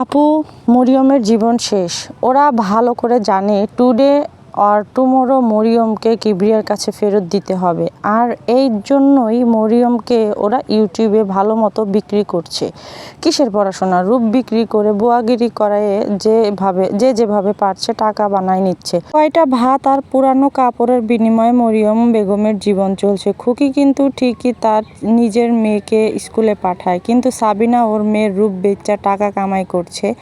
আপু মরিয়মের জীবন শেষ। ওরা ভালো করে জানে টুডে আর টুমোরো মরিয়মকে কিবরিয়ার কাছে ফেরত দিতে হবে। আর এই জন্যই মরিয়মকে ওরা ইউটিউবে ভালো মতো বিক্রি করছে। কিসের পড়াশোনা? রূপ বিক্রি করে বোয়াগিরি করায় যেভাবে যে যেভাবে পারছে টাকা বানায় নিচ্ছে। কয়টা ভাত আর পুরানো কাপড়ের বিনিময়ে মরিয়ম বেগমের জীবন চলছে। খুকি কিন্তু ঠিকই তার নিজের মেয়েকে স্কুলে পাঠায়। কিন্তু সাবিনা ওর মেয়ের রূপ বেচা টাকা কামাই করছে।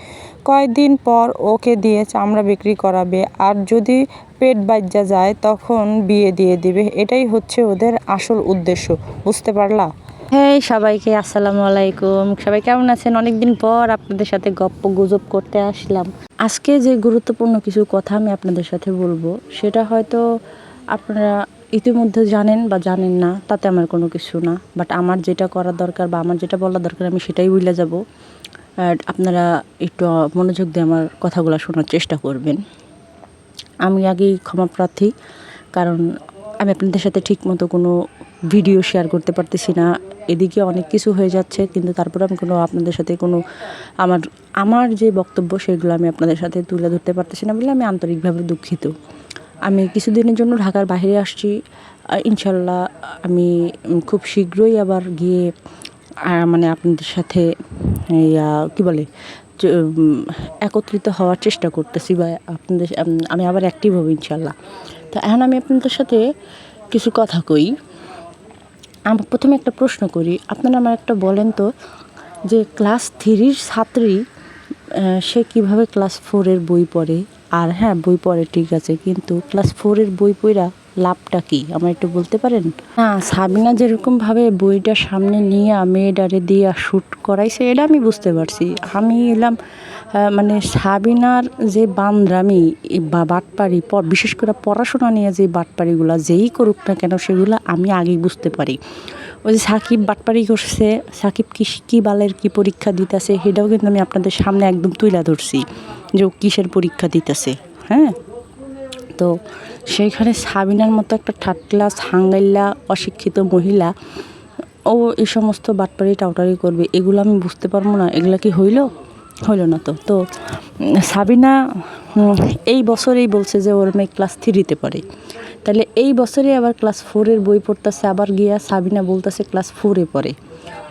কয়দিন পর ওকে দিয়ে চামড়া বিক্রি করাবে। আর যদি পেট বাজ্যা যায়, তখন বিয়ে দিয়ে দিবে। এটাই হচ্ছে ওদের আসল উদ্দেশ্য। বুঝতে পারলা? হ্যাঁ সবাইকে আসসালামু আলাইকুম। সবাই কেমন আছেন? অনেকদিন পর আপনাদের সাথে গপ্প গুজব করতে আসলাম। আজকে যে গুরুত্বপূর্ণ কিছু কথা আমি আপনাদের সাথে বলব, সেটা হয়তো আপনারা ইতিমধ্যে জানেন বা জানেন না, তাতে আমার কোনো কিছু না। বাট আমার যেটা করার দরকার বা আমার যেটা বলা দরকার, আমি সেটাই বলে যাব। আপনারা একটু মনোযোগ দিয়ে আমার কথাগুলো শোনার চেষ্টা করবেন। আমি আগেই ক্ষমা প্রার্থী, কারণ আমি আপনাদের সাথে ঠিকমতো কোনো ভিডিও শেয়ার করতে পারতেছি না। এদিকে অনেক কিছু হয়ে যাচ্ছে, কিন্তু তারপরে আমি কোনো আপনাদের সাথে কোনো আমার আমার যে বক্তব্য সেগুলো আমি আপনাদের সাথে তুলে ধরতে পারতেছি না বলে আমি আন্তরিকভাবে দুঃখিত। আমি কিছুদিনের জন্য ঢাকার বাইরে আসছি। ইনশাল্লাহ আমি খুব শীঘ্রই আবার গিয়ে মানে আপনাদের সাথে আহ, কি বলে একত্রিত হওয়ার চেষ্টা করতেছি বা আপনাদের আমি আবার অ্যাক্টিভ হব ইনশাল্লাহ তো এখন আমি আপনাদের সাথে কিছু কথা কই। আমার প্রথমে একটা প্রশ্ন করি আপনারা আমার একটা বলেন তো যে ক্লাস থ্রির ছাত্রী সে কীভাবে ক্লাস ফোরের বই পড়ে? আর হ্যাঁ বই পড়ে ঠিক আছে কিন্তু ক্লাস ফোরের বই পড়া লাভটা কি? আমার একটু বলতে পারেন? না, সাবিনা যেরকমভাবে বইটা সামনে নিয়ে মেয়েডারে দিয়ে শ্যুট করাইছে, এটা আমি বুঝতে পারছি। আমি এলাম মানে সাবিনার যে বান্দরামি বা বাটপাড়ি বিশেষ করে পড়াশোনা নিয়ে যে বাটপাড়িগুলো, যেই করুক না কেন, সেগুলো আমি আগেই বুঝতে পারি। ওই যে সাকিব বাটপাড়ি করছে, সাকিব কি, কী বালের কী পরীক্ষা দিতেছে, সেটাও কিন্তু আমি আপনাদের সামনে একদম তুলে ধরছি যে ও কিসের পরীক্ষা দিতেছে হ্যাঁ? তো সেইখানে সাবিনার মতো একটা থার্ড ক্লাস হাঙ্গাইল্লা অশিক্ষিত মহিলা, ও এই সমস্ত বাটপাড়ি টাউটারি করবে, এগুলো আমি বুঝতে পারব না। এগুলো কি হইল? হইল না তো। তো সাবিনা এই বছরেই বলছে যে ওর মেয়ে ক্লাস থ্রিতে পড়ে তাহলে এই বছরে আবার ক্লাস ফোরের বই পড়তেছে, আবার গিয়া সাবিনা বলতেছে ক্লাস ফোরে পড়ে।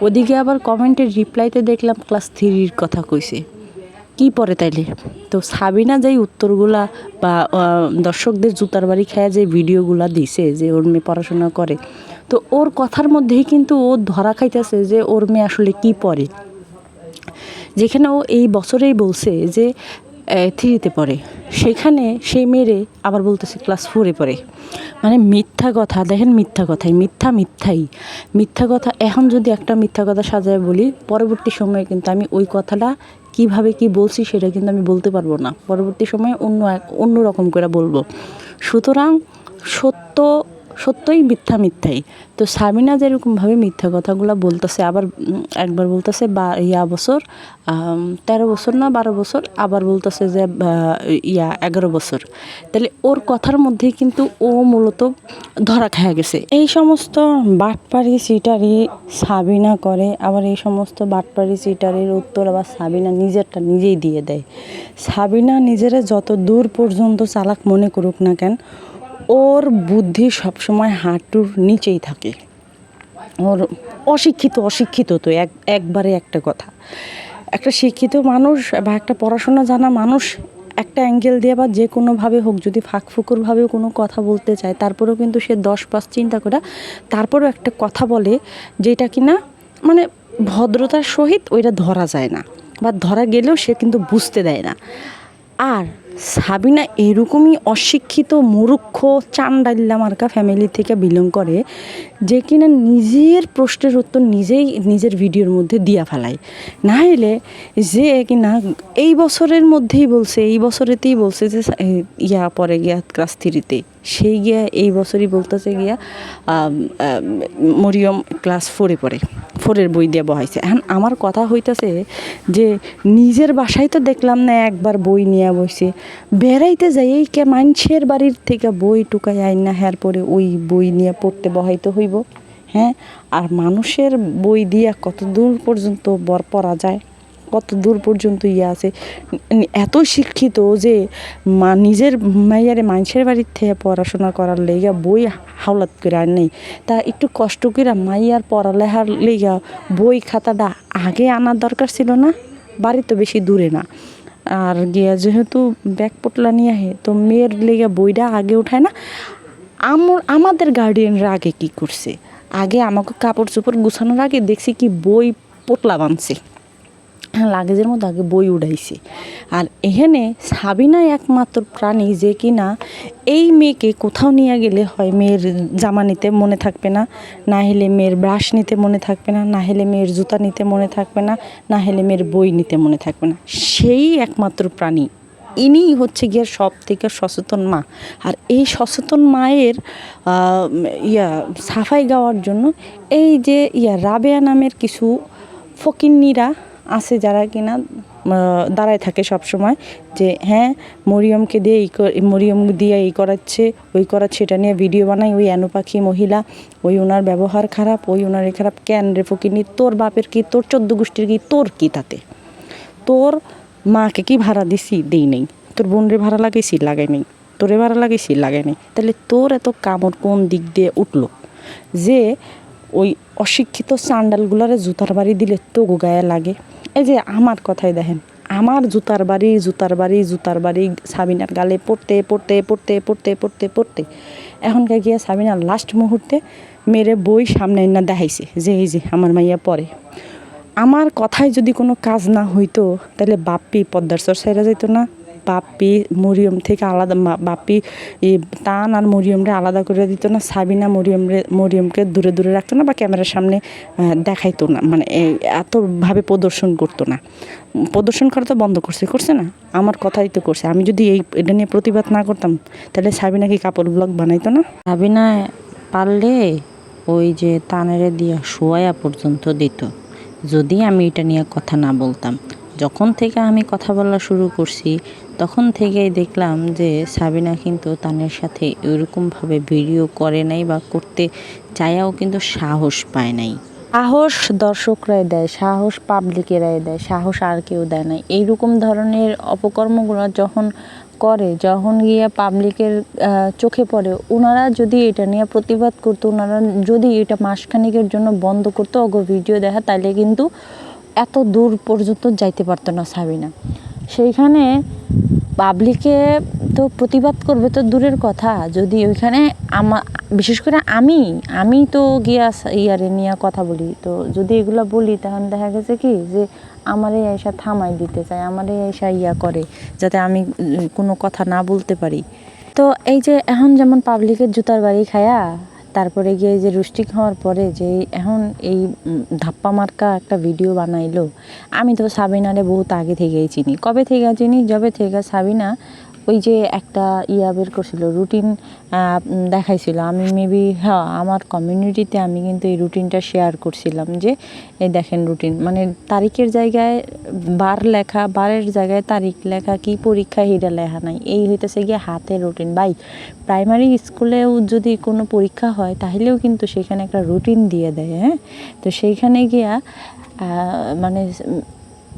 ওদিকে আবার কমেন্টের রিপ্লাইতে দেখলাম ক্লাস থ্রির কথা কইছে। কি পরে তাইলে? তো সাবিনা যেই উত্তরগুলা বা দর্শকদের জুতার বাড়ি খায় যে ভিডিওগুলা দিছে যে ওর মেয়ে পড়াশোনা করে, তো ওর কথার মধ্যেই কিন্তু ও ধরা খাইতেছে যে ওর মেয়ে আসলে কি পড়ে যেখানে ও এই বছরেই বলছে যে থ্রিতে পড়ে। সেখানে সেই মেয়েরে আবার বলতেছে ক্লাস ফোরে পড়ে। মানে মিথ্যা কথা, দেখেন মিথ্যা কথাই মিথ্যা মিথ্যাই। মিথ্যা কথা, এখন যদি একটা মিথ্যা কথা সাজায় বলি, পরবর্তী সময়ে কিন্তু আমি ওই কথাটা কীভাবে কি বলছি সেটা কিন্তু আমি বলতে পারব না। পরবর্তী সময়ে অন্য এক, অন্য রকম করে বলব। সুতরাং সত্য সত্যই মিথ্যা মিথ্যাই। তো সাবিনা যেরকমভাবে মিথ্যা কথাগুলো বলতেছে, আবার একবার বলতেছে, বা ইয়া বছর তেরো বছর না বারো বছর, আবার বলতেছে যে ইয়া এগারো বছর। তাহলে ওর কথার মধ্যেই কিন্তু ও মূলত ধরা খেয়ে গেছে। এই সমস্ত বাটপাড়ি সিটারি সাবিনা করে, আবার এই সমস্ত বাটপাড়ি সিটারির উত্তর আবার সাবিনা নিজেরটা নিজেই দিয়ে দেয়। সাবিনা নিজেরা যত দূর পর্যন্ত চালাক মনে করুক না কেন ওর বুদ্ধি সবসময় হাঁটুর নিচেই থাকে। ওর অশিক্ষিত অশিক্ষিত তো এক, একবারে একটা কথা। একটা শিক্ষিত মানুষ বা একটা পড়াশোনা জানা মানুষ একটা অ্যাঙ্গেল দিয়ে বা যে কোনোভাবে হোক, যদি ফাঁকফুকুরভাবে কোনো কথা বলতে চায়, তারপরেও কিন্তু সে দশ পাঁচ চিন্তা করে, তারপরেও একটা কথা বলে যেটা কিনা মানে ভদ্রতার সহিত ওইটা ধরা যায় না বা ধরা গেলেও সে কিন্তু বুঝতে দেয় না। আর সাবিনা এরকমই অশিক্ষিত মুরুক্ষ চান্ডাল্লা মার্কা ফ্যামিলি থেকে বিলং করে যে কিনা নিজের প্রশ্নের উত্তর নিজেই নিজের ভিডিওর মধ্যে দিয়া ফেলায় না হলে যে কিনা এই বছরের মধ্যেই বলছে, এই বছরেতেই বলছে যে ইয়া পরে গিয়া ক্লাস থ্রিতে। সেই গিয়া এই বছরই বলতেছে গিয়া মরিয়ম ক্লাস ফোরে পড়ে। ফোরের বই দিয়ে বহাইছে। এখন আমার কথা হইতাছে যে নিজের বাসায় তো দেখলাম না একবার বই নিয়ে বসে বেড়াইতে যাই এই কে মানুষের বাড়ির থেকে বই টুকাই আইন না হ্যার পরে ওই বই নিয়ে পড়তে বহাইতে হইব হ্যাঁ? আর মানুষের বই দিয়া কত দূর পর্যন্ত বর পড়া যায়, কত দূর পর্যন্ত ইয়ে আছে। এত শিক্ষিত যে মা, নিজের মাইয়ারে মানুষের বাড়ির থেকে পড়াশোনা করার লেগা বই হাওলাত করে আর নেই। তা একটু কষ্ট করে মাইয়ার পড়ালেখার লেগা বই খাতাটা আগে আনার দরকার ছিল না, বাড়ি তো বেশি দূরে না। আর গিয়া যেহেতু ব্যাগ পোটলা নিয়ে আহে, তো মেয়ের লেগে বইটা আগে উঠায় না আমর আমাদের গার্ডিয়ানরা আগে কি করছে? আগে আমাকে কাপড় চোপড় গুছানোর আগে দেখছি কি বই পোটলা বানছে। লাগেজের মধ্যে আগে বই উড়াইছে। আর এখানে সাবিনা একমাত্র প্রাণী যে কিনা এই মেয়েকে কোথাও নিয়ে গেলে হয় মেয়ের জামা নিতে মনে থাকবে না না হলে মেয়ের ব্রাশ নিতে মনে থাকবে না না হলে মেয়ের জুতা নিতে মনে থাকবে না না হলে মেয়ের বই নিতে মনে থাকবে না। সেই একমাত্র প্রাণী। ইনিই হচ্ছে গিয়ে সব থেকে সচেতন মা। আর এই সচেতন মায়ের ইয়া, সাফাই গাওয়ার জন্য এই যে, ইয়া, রাবেয়া নামের কিছু ফকিন্নিরা আছে যারা কিনা দাঁড়ায় থাকে সব সময় যে হ্যাঁ মরিয়মকে দিয়ে এই মরিয়ম দিয়ে এই করাচ্ছে, ওই করাচ্ছে, এটা নিয়ে ভিডিও বানাই, ওই অ্যানো পাখি মহিলা, ওই ওনার ব্যবহার খারাপ, ওই ওনার খারাপ। কেন রে ফকিন্নি, তোর বাপের কি, তোর চোদ্দ গোষ্ঠীর কি, তোর কি তাতে? তোর মাকে কি ভাড়া দিছি? দিই নেই। তোর বোনরে ভাড়া লাগাইছি? লাগাই নেই। তোরে ভাড়া লাগাইছি? লাগাই নেই। তাহলে তোর এত কামড় কোন দিক দিয়ে উঠল? যে ওই অশিক্ষিত চান্ডালগুলারে জুতার বাড়ি দিলে তো গায়ে লাগে। এই যে আমার কথাই দেখেন, আমার জুতার বাড়ি জুতার বাড়ি জুতার বাড়ি, সাবিনার গালে পড়তে পড়তে পড়তে পড়তে পড়তে পড়তে। এখনকার গিয়া সাবিনার লাস্ট মুহূর্তে মেরে বই সামনে না দেখাইছে যে, এই যে আমার মাইয়া পড়ে আমার কথায় যদি কোনো কাজ না হইতো, তাহলে বাপ্পি পদ্মার চর সাইরা যেত না। বাপ্পি মরিয়ম থেকে আলাদা বাপ্পি তান আর মরিয়মরে আলাদা করে দিত না, সাবিনা মরিয়মরে, মরিয়মকে দূরে দূরে রাখতো না বা ক্যামেরার সামনে দেখাইতো না মানে এতভাবে প্রদর্শন করতো না। প্রদর্শন করা তো বন্ধ করছে করছে না? আমার কথাই তো করছে। আমি যদি এই, এটা নিয়ে প্রতিবাদ না করতাম, তাহলে সাবিনা কি কাপড় ব্লগ বানাইতো না? সাবিনা পারলে ওই যে তানেরে দিয়া শোয়া পর্যন্ত দিত। যদি আমি এটা নিয়ে কথা না বলতাম। যখন থেকে আমি কথা বলা শুরু করছি, তখন থেকেই দেখলাম যে সাবিনা কিন্তু তানের সাথে এরকমভাবে ভিডিও করে নাই বা করতে চায়াও কিন্তু সাহস পায় নাই। সাহস দর্শকরাই দেয়, সাহস পাবলিকেরাই দেয়, সাহস আর কেউ দেয় না। এইরকম ধরনের অপকর্মগুলো যখন করে, যখন গিয়ে পাবলিকের চোখে পড়ে ওনারা যদি এটা নিয়ে প্রতিবাদ করতো ওনারা যদি এটা মাসখানিকের জন্য বন্ধ করতো অগ ভিডিও দেখা তাহলে কিন্তু এত দূর পর্যন্ত যাইতে পারতো না সাবিনা। সেইখানে পাবলিকে তো প্রতিবাদ করবে তো দূরের কথা। যদি ওইখানে আমা বিশেষ করে আমি আমি তো গিয়া ইয়ারে নিয়ে কথা বলি। তো যদি এগুলো বলি তখন দেখা গেছে কি যে আমারে এসা থামাই দিতে চায়, আমারে এসা ইয়া করে, যাতে আমি কোনো কথা না বলতে পারি। তো এই যে এখন যেমন পাবলিকের জুতার বাড়ি খায়া তারপরে গিয়ে যে রুস্টিক হওয়ার পরে যে এখন এই ধাপ্পা মার্কা একটা ভিডিও বানাইলো, আমি তো সাবিনারে বহুত আগে থেকেই চিনি। কবে থেকে চিনি? যবে থেকে সাবিনা ওই যে একটা ইয়া বের করছিল রুটিন দেখাইছিল। আমি মেবি হ্যাঁ আমার কমিউনিটিতে আমি কিন্তু এই রুটিনটা শেয়ার করছিলাম যে, এই দেখেন রুটিন মানে তারিখের জায়গায় বার লেখা, বারের জায়গায় তারিখ লেখা, কি পরীক্ষা হিটা লেখা নাই। এই হইতেছে গিয়ে হাতের রুটিন ভাই প্রাইমারি স্কুলেও যদি কোনো পরীক্ষা হয়, তাহলেও কিন্তু সেখানে একটা রুটিন দিয়ে দেয় হ্যাঁ? তো সেইখানে গিয়া মানে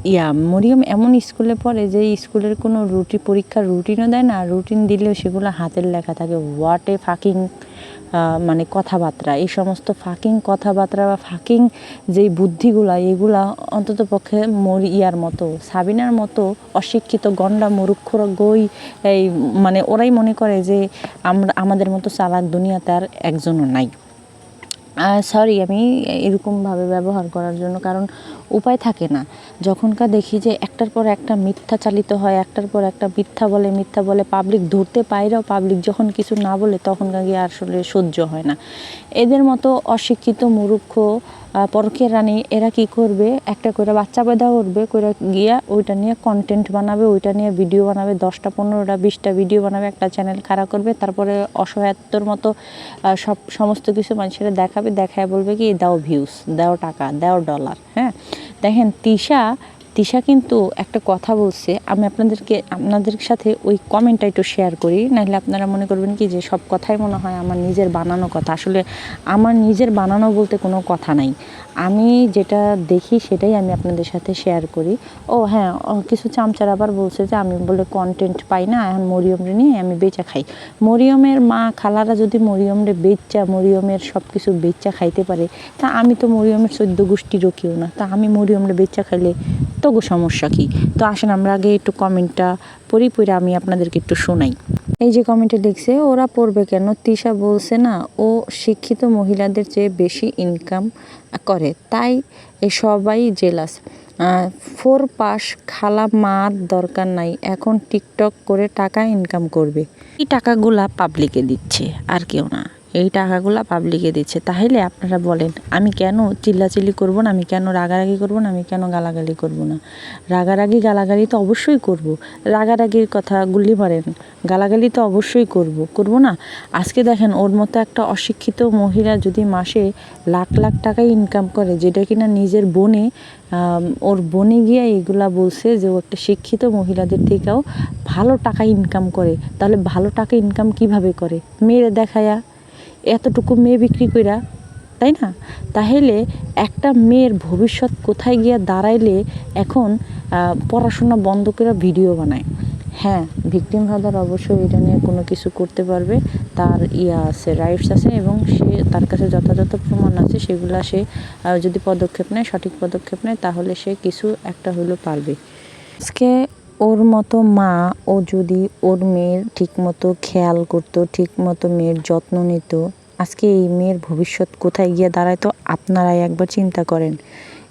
ইয়া, মরিয়ম এমন স্কুলে পড়ে যে স্কুলের কোনো রুটি পরীক্ষার রুটিনও দেয় না, রুটিন দিলেও সেগুলো হাতের লেখা থাকে। হোয়াট এ ফাকিং মানে কথাবার্তা। এই সমস্ত ফাকিং কথাবার্তা বা ফাকিং যেই বুদ্ধিগুলা, এগুলা অন্তত পক্ষে মরি, ইয়ার মতো, সাবিনার মতো অশিক্ষিত গন্ডা মরুক্ষর গই, এই মানে ওরাই মনে করে যে আমরা, আমাদের মতো চালাক দুনিয়াতে আর একজনও নাই। সরি আমি এরকমভাবে ব্যবহার করার জন্য কারণ উপায় থাকে না। যখনকার দেখি যে একটার পর একটা মিথ্যা চালিত হয় একটার পর একটা মিথ্যা বলে মিথ্যা বলে পাবলিক ধরতে পাইরাও পাবলিক যখন কিছু না বলে তখন গিয়ে আসলে সহ্য হয় না। এদের মতো অশিক্ষিত আহ, পরকের রানী, এরা কি করবে? একটা করে বাচ্চা পয়দা করবে করে গিয়া ওইটা নিয়ে কন্টেন্ট বানাবে, ওইটা নিয়ে ভিডিও বানাবে, দশটা, পনেরোটা, বিশটা ভিডিও বানাবে, একটা চ্যানেল খাড়া করবে, তারপরে অসহায়ত্বর মতো সব, সমস্ত কিছু মানুষেরা দেখাবে, দেখায় বলবে কি, দাও ভিউস দাও টাকা, দাও ডলার হ্যাঁ? দেখেন তিশা তিশা কিন্তু একটা কথা বলছে, আমি আপনাদেরকে, আপনাদের সাথে ওই কমেন্টটা একটু শেয়ার করি, নাহলে আপনারা মনে করবেন কি যে সব কথাই মনে হয় আমার নিজের বানানো কথা। আসলে আমার নিজের বানানো বলতে কোনো কথা নাই। আমি যেটা দেখি সেটাই আমি আপনাদের সাথে শেয়ার করি। ও হ্যাঁ কিছু চামচার আবার বলছে যে আমি বলে কন্টেন্ট পাই না, এখন মরিয়মরে নিয়ে আমি বেচা খাই। মরিয়মের মা খালারা যদি মরিয়মরে বেচা, মরিয়মের সব কিছু বেচা খাইতে পারে, তা আমি তো মরিয়মের চোদ্দ গোষ্ঠীরও কেউ না। তা আমি মরিয়মরে বেচা খাইলে তবু সমস্যা কি? তো আসেন আমরা আগে একটু কমেন্টটা পড়ি, পড়ে আমি আপনাদেরকে একটু শোনাই। এই যে কমেন্টে লিখছে ওরা পড়বে কেন? তিশা বলছে না, ও শিক্ষিত মহিলাদের চেয়ে বেশি ইনকাম করে। তাই সবাই জেলাস ফোর পাস খালা মার দরকার নাই, এখন টিকটক করে টাকা ইনকাম করবে। এই টাকাগুলা পাবলিকে দিচ্ছে, আর কেউ না। এই টাকাগুলা পাবলিকে দিচ্ছে। তাহলে আপনারা বলেন, আমি কেন চিল্লাচিল্লি করব না? আমি কেন রাগারাগি করব না? আমি কেন গালাগালি করব না? রাগারাগি গালাগালি তো অবশ্যই করব। রাগারাগির কথা গুলি মারেন, গালাগালি তো অবশ্যই করব। করব না? আজকে দেখেন, ওর মতো একটা অশিক্ষিত মহিলা যদি মাসে লাখ লাখ টাকা ইনকাম করে, যেটা কিনা নিজের বোনে ওর বনে গিয়ে এগুলা বলছে যে ও একটা শিক্ষিত মহিলাদের থেকেও ভালো টাকা ইনকাম করে। তাহলে ভালো টাকা ইনকাম কীভাবে করে? মেয়েরা দেখায়া এতটুকু মেয়ে বিক্রি কইরা, তাই না? তাহলে একটা মেয়ের ভবিষ্যৎ কোথায় গিয়ে দাঁড়াইলে এখন পড়াশোনা বন্ধ করে ভিডিও বানায়? হ্যাঁ ভিকটিম ফাদার অবশ্যই এটা নিয়ে কোনো কিছু করতে পারবে। তার ইয়া আছে রাইটস আছে এবং সে তার কাছে যথাযথ প্রমাণ আছে, সেগুলা সে যদি পদক্ষেপ নেয়, সঠিক পদক্ষেপ নেয়, তাহলে সে কিছু একটা হলেও পারবে। আজকে ওর মতো মা ও যদি ওর মেয়ের ঠিকমতো খেয়াল করতো, ঠিকমতো মেয়ের যত্ন নিত, আজকে এই মেয়ের ভবিষ্যৎ কোথায় গিয়ে দাঁড়ায় তো আপনারাই একবার চিন্তা করেন।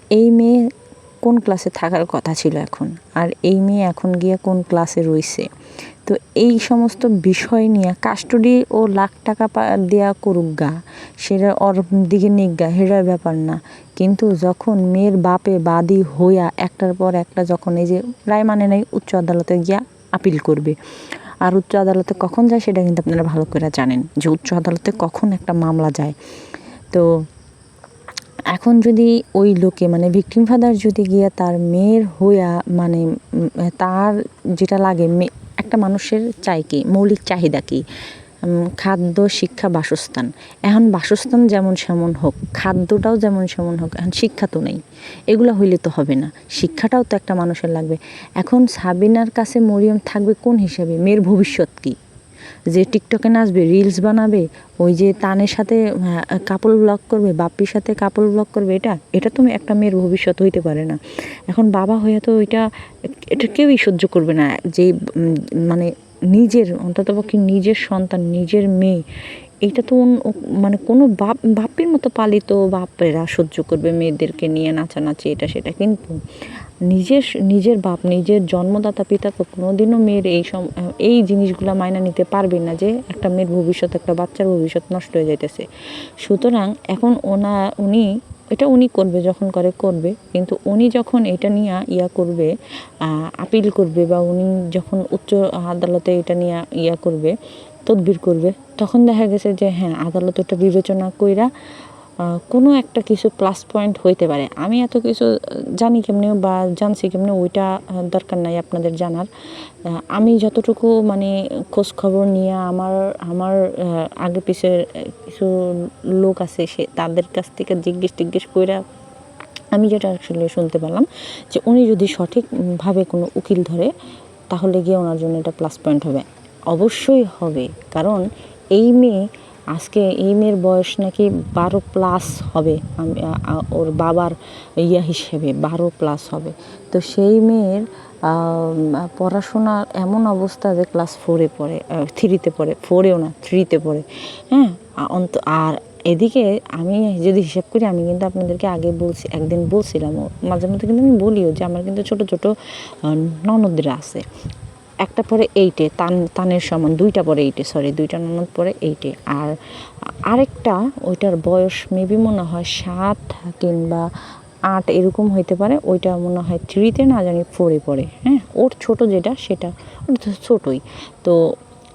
এই মেয়ে কোন ক্লাসে থাকার কথা ছিল এখন? আর এই মেয়ে এখন গিয়ে কোন ক্লাসে রয়েছে তো এই সমস্ত বিষয় নিয়ে কাস্টডি ও লাখ টাকা দেয়া করুক গা, সেটা ওর দিকে নিক গা হেরার ব্যাপার না। কিন্তু যখন মেয়ের বাপে বাদী হইয়া একটার পর একটা যখন এই যে রায় মানে নাই, উচ্চ আদালতে গিয়া আপিল করবে। আর উচ্চ আদালতে কখন যায় সেটা কিন্তু আপনারা ভালো করে জানেন যে উচ্চ আদালতে কখন একটা মামলা যায়। তো এখন যদি ওই লোকে মানে ভিকটিম ফাদার যদি গিয়া তার মেয়ের হইয়া মানে তার যেটা লাগে একটা মানুষের চাই কি? মৌলিক চাহিদা কি? খাদ্য, শিক্ষা, বাসস্থান। এখন বাসস্থান যেমন সেমন হোক, খাদ্যটাও যেমন সেমন হোক, এখন শিক্ষা তো নেই। এগুলো হইলে তো হবে না। শিক্ষাটাও তো একটা মানুষের লাগবে। এখন সাবিনার কাছে মরিয়ম থাকবে কোন হিসাবে? মেয়ের ভবিষ্যৎ কী? যে টিকটকে নাচবে রিলস বানাবে, ওই যে তানের সাথে কাপল ব্লগ করবে, বাপ্পির সাথে কাপল ব্লগ করবে, এটা এটা তো একটা মেয়ের ভবিষ্যৎ হইতে পারে না। এখন বাবা হয়ে তো ওইটা, এটা কেউই সহ্য করবে না। যে মানে নিজের অন্ততপক্ষে নিজের সন্তান, নিজের মেয়ে, এটা তো মানে কোনো বাপ বাপের মতো পালিত বাপেরা সহ্য করবে মেয়েদেরকে নিয়ে নাচানাচি, এটা, সেটা। কিন্তু নিজের নিজের বাপ, নিজের জন্মদাতা পিতা তো কোনোদিনও মেয়ের এই সম, এই জিনিসগুলো মাইনা নিতে পারবে না যে একটা মেয়ের ভবিষ্যৎ, একটা বাচ্চার ভবিষ্যৎ নষ্ট হয়ে যাইতেছে। সুতরাং এখন ওনা, উনি, এটা উনি করবে, যখন করে করবে, কিন্তু উনি যখন এটা নিয়ে ইয়া করবে আপিল করবে বা উনি যখন উচ্চ আদালতে এটা নিয়ে ইয়া করবে, তদবির করবে, তখন দেখা গেছে যে হ্যাঁ আদালত ওটা বিবেচনা কইরা কোনো একটা কিছু প্লাস পয়েন্ট হইতে পারে। আমি এত কিছু জানি কেমনি বা জানছি কেমনে ওইটা দরকার নাই আপনাদের জানার। আমি যতটুকু মানে খোঁজ খবর নিয়ে আমার আমার আগে পিছের কিছু লোক আছে, সে তাদের কাছ থেকে জিজ্ঞেস টিজ্ঞেস কইরা আমি যেটা আসলে শুনতে পারলাম যে উনি যদি সঠিকভাবে কোনো উকিল ধরে, তাহলে গিয়ে ওনার জন্য এটা প্লাস পয়েন্ট হবে। অবশ্যই হবে, কারণ এই মেয়ে আজকে এই মেয়ের বয়স নাকি বারো প্লাস হবে ওর বাবার ইয়া হিসেবে বারো প্লাস হবে। তো সেই মেয়ের পড়াশোনার এমন অবস্থা যে ক্লাস ফোরে পড়ে থ্রিতে পড়ে ফোরেও না থ্রিতে পড়ে হ্যাঁ? অন্ত, আর এদিকে আমি যদি হিসাব করি, আমি কিন্তু আপনাদেরকে আগে বলছি, একদিন বলছিলাম মাঝে মধ্যে কিন্তু আমি বলিও যে আমার কিন্তু ছোট ছোট ননদরা আছে। একটা পরে এইটে তান, তানের সমান দুইটা পরে এইটে সরি দুইটা ননদ পরে এইটে আর আরেকটা, ওইটার বয়স মেবি মনে হয় সাত কিংবা আট এরকম হইতে পারে, ওইটা মনে হয় থ্রিতে না জানি ফোরে পড়ে হ্যাঁ? ওর ছোট যেটা, সেটা ওটা তো ছোটোই। তো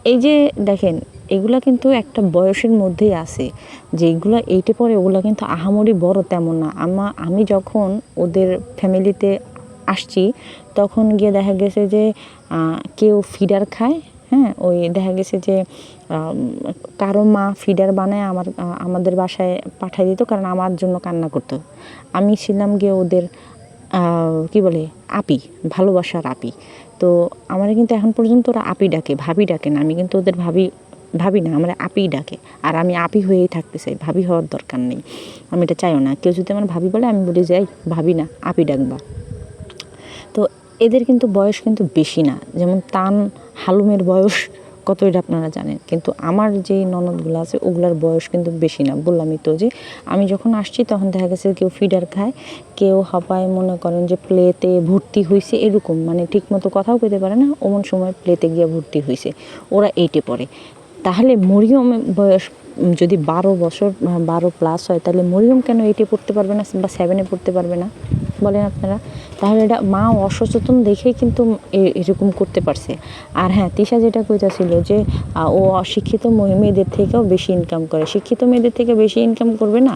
এই যে দেখেন, এগুলা কিন্তু একটা বয়সের মধ্যেই আছে, যে এগুলো এইটে পরে ওগুলো কিন্তু আহামরি বড় তেমন না। আমা, আমি যখন ওদের ফ্যামিলিতে আসছি তখন গিয়ে দেখা গেছে যে কেউ ফিডার খায় হ্যাঁ? ওই দেখা গেছে যে কারও মা ফিডার বানায় আমার আমাদের বাসায় পাঠাই দিত কারণ আমার জন্য কান্না করতো। আমি ছিলাম গিয়ে ওদের কি বলে, আপি, ভালোবাসার আপি। তো আমার কিন্তু এখন পর্যন্ত ওরা আপি ডাকে, ভাবি ডাকে না। আমি কিন্তু ওদের ভাবি ভাবি না, আমার আপি ডাকে। আর আমি আপি হয়েই থাকতে চাই, ভাবি হওয়ার দরকার নেই। আমি এটা চাইও না। কেউ যদি আমার ভাবি বলে, আমি বলি যাই ভাবি না, আপি ডাকবা। এদের কিন্তু বয়স কিন্তু বেশি না। যেমন তান হালুমের বয়স কত এটা আপনারা জানেন। কিন্তু আমার যে ননদগুলো আছে, ওগুলার বয়স কিন্তু বেশি না। বললামই তো যে, আমি যখন আসছি তখন দেখা গেছে কেউ ফিডার খায়, কেউ হাঁপায়, মনে করেন যে প্লেতে ভর্তি হয়েছে এরকম। মানে ঠিক মতো কথাও কইতে পারে না ওমন সময় প্লেতে গিয়ে ভর্তি হয়েছে ওরা এইটে পড়ে। তাহলে মরিয়মের বয়স যদি বারো বছর, বারো প্লাস হয়, তাহলে মরিয়ম কেন এইটে পড়তে পারবে না বা সেভেনে পড়তে পারবে না? বলেন আপনারা, তাহলে এটা মা অসচেতন দেখেই কিন্তু এরকম করতে পারছে। আর হ্যাঁ তিশা যেটা কইতাছিল যে ও অশিক্ষিত মেয়েদের থেকেও বেশি ইনকাম করে। শিক্ষিত মেয়েদের থেকে বেশি ইনকাম করবে না।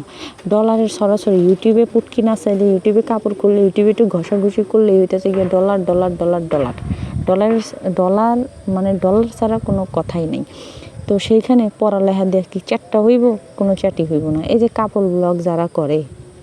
ডলারের সরাসরি ইউটিউবে পুটকি না চাইলে ইউটিউবে কাপড় করলে ইউটিউবে একটু ঘষাঘষি করলে হইতেছে গিয়ে dollar dollar dollar dollar dollar dollar মানে ডলার ছাড়া কোনো কথাই নেই। তো সেইখানে পড়ালেখা কি চ্যাটটা হইব? কোনো চ্যাটই হইব না। এই যে কাপড় ব্লগ যারা করে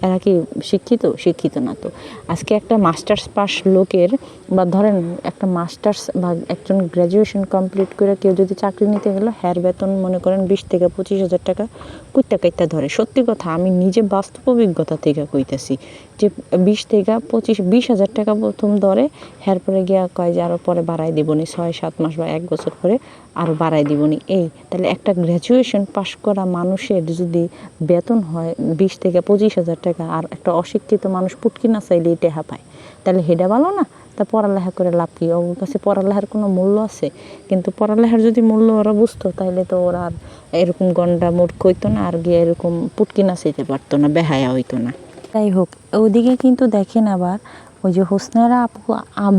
এরা কি শিক্ষিত? শিক্ষিত না তো। আজকে একটা মাস্টার্স পাস লোকের বা ধরেন একটা মাস্টার্স বা একজন গ্র্যাজুয়েশন কমপ্লিট করে কেউ যদি চাকরি নিতে গেল, হ্যার বেতন মনে করেন বিশ থেকে পঁচিশ হাজার টাকা, কুইত্তা কাইত্তা ধরে। সত্যি কথা, আমি নিজে বাস্তব অভিজ্ঞতা থেকে কইতাছি যে বিশ থেকে পঁচিশ, বিশ হাজার টাকা প্রথম ধরে, হ্যার পরে গিয়া কয় যে আরও পরে বাড়াই দিবনি, ছয়, সাত মাস বা এক বছর পরে আরও বাড়াই দিবনি। এই, তাহলে একটা গ্র্যাজুয়েশন পাশ করা মানুষের যদি বেতন হয় বিশ থেকে পঁচিশ হাজার টাকা। আর একটা অশিক্ষিত মানুষ পুটকি না চাইলে টেহা পায়। তাহলে হেডা ভালো না? তা পড়ালেখা করে লাভ কি? ওর কাছে পড়ালেখার কোনো মূল্য আছে? কিন্তু পড়ালেখার যদি মূল্য ওরা বুঝতো, তাহলে তো ওরা আর এরকম গন্ডা মূর্খ হইতো না, আর গিয়ে এরকম পুটকি না চাইতে পারতো না, বেহায়া হইতো না। যাই হোক, ওদিকে কিন্তু দেখেন আবার ওই যে হোসনারা আপু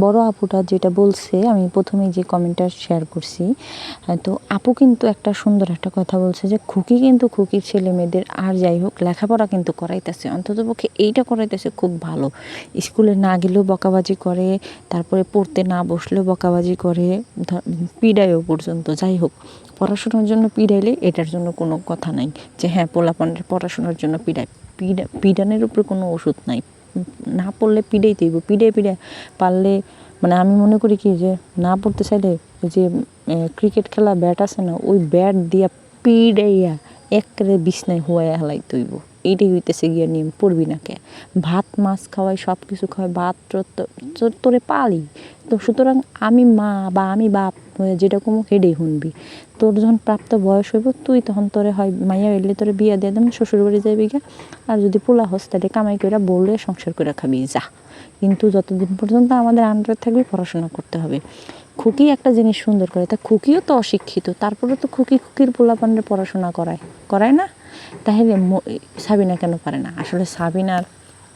বড় আপুটা যেটা বলছে, আমি প্রথমে যে কমেন্টটা শেয়ার করছি তো আপু কিন্তু একটা সুন্দর একটা কথা বলছে যে, খুকি কিন্তু খুকির ছেলে মেয়েদের আর যাই হোক, লেখাপড়া কিন্তু করাইতেছে অন্তত পক্ষে এইটা করাইতেছে খুব ভালো। স্কুলে না গেলেও বকাবাজি করে, তারপরে পড়তে না বসলেও বকাবাজি করে পিডায়ও পর্যন্ত, যাই হোক, পড়াশোনার জন্য পিডাইলে এটার জন্য কোনো কথা নাই যে হ্যাঁ পোলাপানের পড়াশোনার জন্য পিডায়, পিডা, পিডানের উপরে কোনো ওষুধ নাই। না পড়লে পিডেই দিব পিডে পিডে পারলে মানে আমি মনে করি কি যে না পড়তে চাইলে যে ক্রিকেট খেলা ব্যাট আছে না, ওই ব্যাট দিয়া পিডাইয়া একরে বিছনায় হুয়াইয়া হেলাই তৈব এইটাই হইতেছে গিয়ে নিয়ম, পড়বি না কে? ভাত, মাছ খাওয়াই সব কিছু খাওয়াই, ভাত তোর- পালি। তো সুতরাং আমি মা বা আমি বাপ যেটা কমু হেডেই শুনবি। তোর যখন প্রাপ্ত বয়স হইব, তুই তখন তোরে হয়, মাইয়া এলে তোরে বিয়া দিয়ে দেন শ্বশুর বাড়ি যাবি গা আর যদি পোলা হস, তাহলে কামাই করে বললে সংসার করে খাবি, যা। কিন্তু যতদিন পর্যন্ত আমাদের আন্ডারে থাকবি, পড়াশোনা করতে হবে। খুকি একটা জিনিস সুন্দর করে, তা খুকিও তো অশিক্ষিত তারপরে তো খুকি খুকির পোলাপান্ডে পড়াশোনা করায় করায় না? তাহলে সাবিনা কেন পারে না? আসলে সাবিনার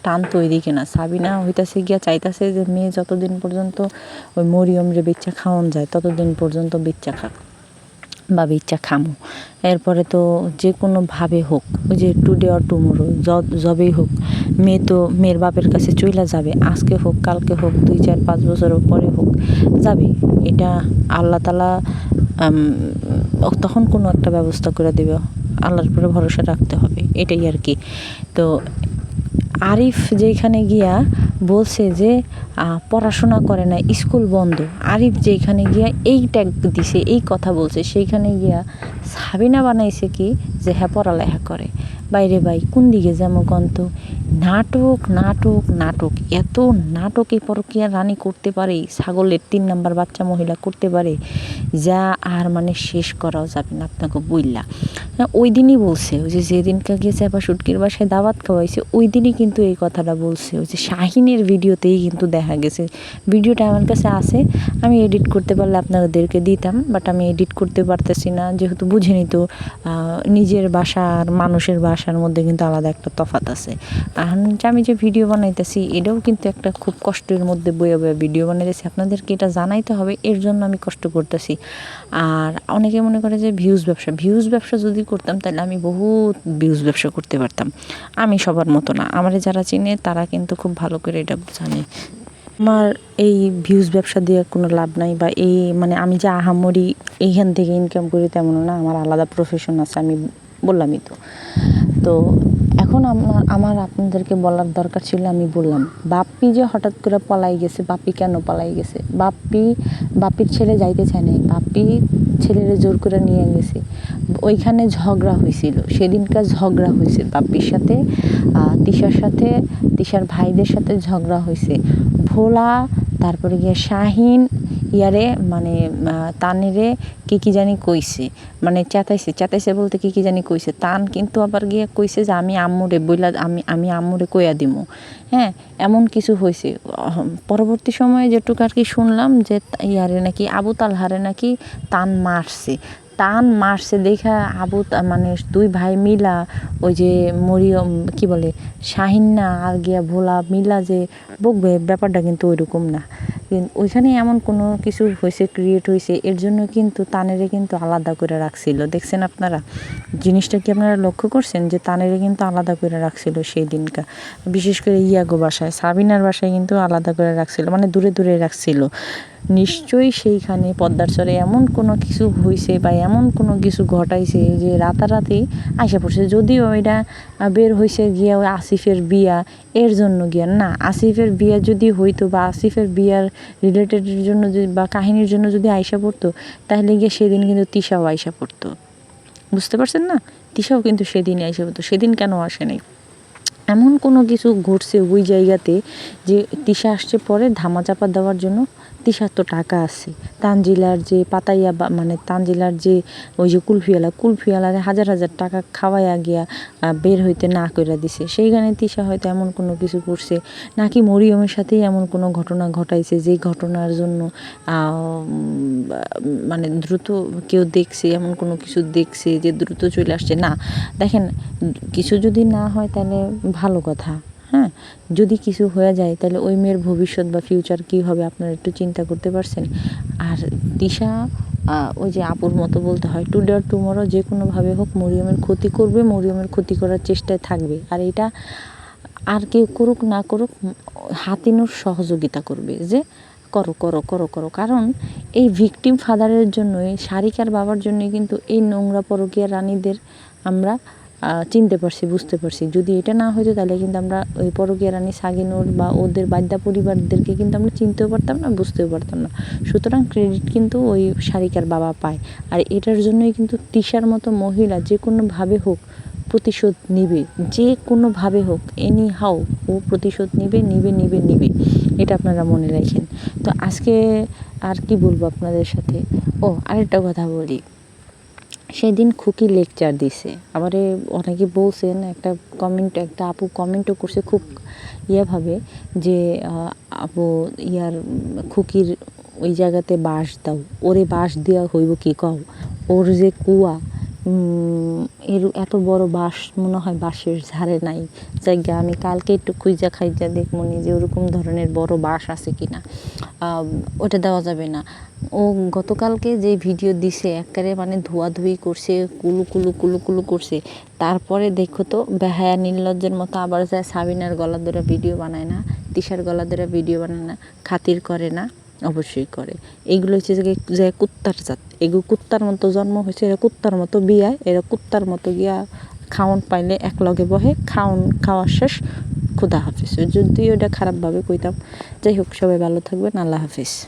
টান তো ওইদিকে না। সাবিনা হইতাছে গিয়া চাইতাছে যে মেয়ে যতদিন পর্যন্ত ওই মরিয়ম যে বিচ্চা খাওয়ান যায়, ততদিন পর্যন্ত বিচ্চা খাক বা বিচ্চা খামো। এরপরে তো যে কোনোভাবে হোক, ওই যে টুডে অর টুমোরো যবেই হোক, মেয়ে তো মেয়ের বাপের কাছে চইলা যাবে। আজকে হোক, কালকে হোক, দুই চার পাঁচ বছরের পরে হোক, যাবে। এটা আল্লাহ তালা তখন কোনো একটা ব্যবস্থা করে দেবে। আল্লাহর উপরে ভরসা রাখতে হবে এটাই আর কি। তো আরিফ যেখানে গিয়া বলছে যে পড়াশোনা করে না স্কুল বন্ধ। আরিফ যেখানে গিয়া এই ট্যাগ দিছে এই কথা বলছে সেইখানে গিয়া সাবিনা বানাইছে কি? যে হ্যাঁ পড়ালেখা করে। বাইরে বাই কোন দিকে যেমন গন্ত? নাটক নাটক নাটক। এত নাটকে পরকিয়া রানী করতে পারে ছাগলের তিন নাম্বার বাচ্চা মহিলা করতে পারে যা আর মানে শেষ করাও যাবে না আপনাকে হ্যাঁ, ওই দিনই বলছে ওই যে যেদিনকে গিয়েছে আবার সুটকির বাসায় দাওয়াত খাওয়াইছে ওই দিনই কিন্তু এই কথাটা বলছে ওই যে শাহিনের ভিডিওতেই কিন্তু দেখা গেছে। ভিডিওটা আমার কাছে আছে আমি এডিট করতে পারলে আপনাদেরকে দিতাম বাট আমি এডিট করতে পারতেছি না যেহেতু বুঝে তো আহ, নিজের বাসা আর মানুষের বাসার মধ্যে কিন্তু আলাদা একটা তফাত আছে। যে আমি যে ভিডিও বানাইতেছি এটাও কিন্তু একটা খুব কষ্টের মধ্যে বয়ে বয়ে ভিডিও বানাইতেছি। আপনাদেরকে এটা জানাইতে হবে এর জন্য আমি কষ্ট করতেছি। আর অনেকে মনে করে যে ভিউজ ব্যবসা ভিউজ ব্যবসা যদি করতাম, তাহলে আমি বহুত ভিউজ ব্যবসা করতে পারতাম। আমি সবার মতো না। আমার যারা চিনে, তারা কিন্তু খুব ভালো করে এটা জানে। আমার এই ভিউজ ব্যবসা দিয়ে কোনো লাভ নাই বা এই মানে আমি যে আহামরি এইখান থেকে ইনকাম করি তেমন না। আমার আলাদা প্রফেশন আছে। আমি বললামই তো। তো এখন আমার আমার আপনাদেরকে বলার দরকার ছিল আমি বললাম, বাপ্পি যে হঠাৎ করে পলাই গেছে, বাপ্পি কেন পলাই গেছে? বাপ্পি, বাপ্পির ছেলে যাইতে চায় নাই, বাপ্পি ছেলেরে জোর করে নিয়ে গেছে। ওইখানে ঝগড়া হয়েছিল সেদিনকার ঝগড়া হয়েছে বাপ্পির সাথে তিশার সাথে, তিশার ভাইদের সাথে ঝগড়া হয়েছে ভোলা তারপরে গিয়ে শাহিন ইয়ারে মানে তানেরে কি কি জানি কইছে। মানে চেতাইছে চেতাইছে বলতে কি কি জানি কইছে। তান কিন্তু আবার গিয়ে কইছে যে, আমি আম্মুরে বইলা, আমি আমি আম্মুরে কইয়া দিব হ্যাঁ এমন কিছু হয়েছে পরবর্তী সময়ে যেটুকু আর কি শুনলাম যে, ইয়ারে নাকি আবু তালহারে নাকি তান মারছে। টান মারছে দেখা আবু মানে দুই ভাই মিলা ওই যে মরিয়ম, কি বলে শাহিনা আর গিয়া ভোলা মিলা যে বকবে, ব্যাপারটা কিন্তু ওইরকম না। ওইখানে এমন কোনো কিছু হয়েছে ক্রিয়েট হয়েছে, এর জন্য কিন্তু তানেরে কিন্তু আলাদা করে রাখছিল। দেখছেন আপনারা? জিনিসটা কি আপনারা লক্ষ্য করছেন যে তানেরে কিন্তু আলাদা করে রাখছিল সেই দিনকা? বিশেষ করে ইয়াগো বাসায়, সাবিনার বাসায় কিন্তু আলাদা করে রাখছিল মানে দূরে দূরে রাখছিল। নিশ্চয়ই সেইখানে পদ্মার চরে এমন কোনো কিছু হয়েছে বা এমন কোনো কিছু ঘটাইছে যে রাতারাতি আইসা পড়ছে। যদিও এটা বের হয়েছে গিয়া ওই আসিফের বিয়া, এর জন্য গিয়া। না, আসিফের বিয়া যদি হইতো বা আসিফের বিয়ার রিলেটেডের জন্য যদি বা কাহিনীর জন্য যদি আইসা পড়তো, তাহলে গিয়ে সেদিন কিন্তু তিশাও আইসা পড়তো। বুঝতে পারছেন না? তিশাও কিন্তু সেদিনই আইসা পড়তো। সেদিন কেন আসে নাই? এমন কোনো কিছু ঘটছে ওই জায়গাতে যে তিশা আসছে পরে ধামাচাপা দেওয়ার জন্য তিশার তো টাকা আছে। তানজিলার যে পাতাইয়া বা মানে তানজিলার যে ওই যে কুলফিওয়ালা কুলফিওয়ালারে হাজার হাজার টাকা খাওয়াইয়া গিয়া বের হইতে না কইরা দিছে। সেইখানে তিশা হয়তো এমন কোনো কিছু করছে, নাকি মরিয়মের সাথেই এমন কোনো ঘটনা ঘটাইছে, যে ঘটনার জন্য মানে দ্রুত কেউ দেখছে, এমন কোনো কিছু দেখছে, যে দ্রুত চলে আসছে? না, দেখেন, কিছু যদি না হয় তাহলে ভালো কথা। হ্যাঁ যদি কিছু হয়ে যায়, তাহলে ওই মেয়ের ভবিষ্যৎ বা ফিউচার কী হবে আপনারা একটু চিন্তা করতে পারছেন? আর দিশা ওই যে আপুর মতো বলতে হয় টুডে আর টুমোরো যে কোনোভাবে হোক মরিয়মের ক্ষতি করবে, মরিয়মের ক্ষতি করার চেষ্টায় থাকবে। আর এটা আর কেউ করুক না করুক, হাতিনুর সহযোগিতা করবে যে, করো করো করো করো। কারণ এই ভিকটিম ফাদারের জন্যই শারিকার বাবার জন্যই কিন্তু এই নোংরা পরকীয়া রানীদের আমরা চিনতে পারছি, বুঝতে পারছি। যদি এটা না হতো তাহলে কিন্তু আমরা ওই পরকীয়া রানী সাগিনুর বা ওদের বাদ্যা পরিবারদেরকে কিন্তু আমরা চিনতেও পারতাম না, বুঝতেও পারতাম না। সুতরাং ক্রেডিট কিন্তু ওই শারিকার বাবা পায়। আর এটার জন্যই কিন্তু তিশার মতো মহিলা যে কোনোভাবে হোক প্রতিশোধ নিবে, যে কোনোভাবে হোক এনি হাও ও প্রতিশোধ নিবে নিবে নিবে নিবে। এটা আপনারা মনে রাখেন। তো আজকে আর কি বলব আপনাদের সাথে? ও, আরেকটা কথা বলি। সেদিন খুকি লেকচার দিছে। আমারে অনেকে বলছেন, একটা কমেন্ট একটা আপু কমেন্টও করছে খুব ইয়েভাবে যে আপু ইয়ার খুকির ওই জায়গাতে বাঁশ দাও, ওরে বাঁশ দেওয়া হইব কি কও? ওর যে কুয়া এর এত বড় বাঁশ মনে হয় বাঁশের ঝাড়ে নাই। জায়গা আমি কালকে একটু খুঁজা খাইজা দেখব যে ওরকম ধরনের বড় বাঁশ আছে কি না ওটা দেওয়া যাবে না। ও গতকালকে যে ভিডিও দিছে, একবারে মানে ধোয়াধুয়ি করছে, কুলু কুলু কুলু কুলু করছে। তারপরে দেখো তো, বেহায়া নির্লজ্জের মতো আবার যায় সাবিনার গলা ধরে ভিডিও বানায় না, তিশার গলা ধরে ভিডিও বানায় না, খাতির করে না। অবশ্যই করে। এইগুলো হচ্ছে যে যে কুত্তার জাত। এগুলো কুত্তার মতো জন্ম হয়েছে, এরা কুত্তার মতো বিয়ায়, এরা কুত্তার মতো গিয়া খাওন পাইলে এক লগে বহে, খাওন খাওয়া শেষ, খুদা হাফিজ। যদিও এটা খারাপভাবে কইতাম। যাই হোক, সবাই ভালো থাকবেন, আল্লাহ হাফিজ।